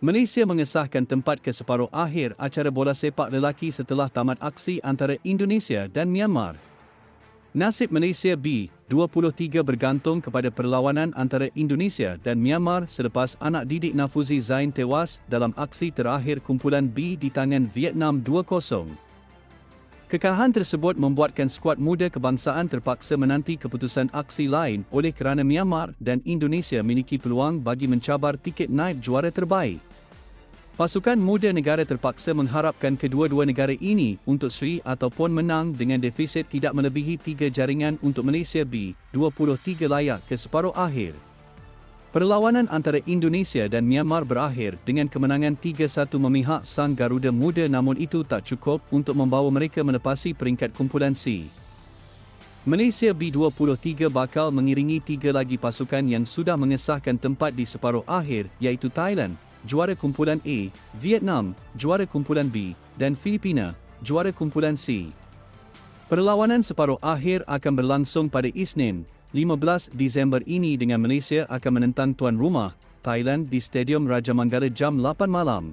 Malaysia mengesahkan tempat ke separuh akhir acara bola sepak lelaki setelah tamat aksi antara Indonesia dan Myanmar. Nasib Malaysia B23 bergantung kepada perlawanan antara Indonesia dan Myanmar selepas anak didik Nafuzi Zain tewas dalam aksi terakhir kumpulan B di tangan Vietnam 2-0. Kekalahan tersebut membuatkan skuad muda kebangsaan terpaksa menanti keputusan aksi lain oleh kerana Myanmar dan Indonesia memiliki peluang bagi mencabar tiket naib juara terbaik. Pasukan muda negara terpaksa mengharapkan kedua-dua negara ini untuk seri ataupun menang dengan defisit tidak melebihi tiga jaringan untuk Malaysia B, 23 layak ke separuh akhir. Perlawanan antara Indonesia dan Myanmar berakhir dengan kemenangan 3-1 memihak Sang Garuda Muda namun itu tak cukup untuk membawa mereka menepasi peringkat kumpulan C. Malaysia B23 bakal mengiringi tiga lagi pasukan yang sudah mengesahkan tempat di separuh akhir iaitu Thailand, juara kumpulan A, Vietnam, juara kumpulan B, dan Filipina, juara kumpulan C. Perlawanan separuh akhir akan berlangsung pada Isnin, 15 Disember ini dengan Malaysia akan menentang tuan rumah, Thailand di Stadium Raja Manggala jam 8 malam.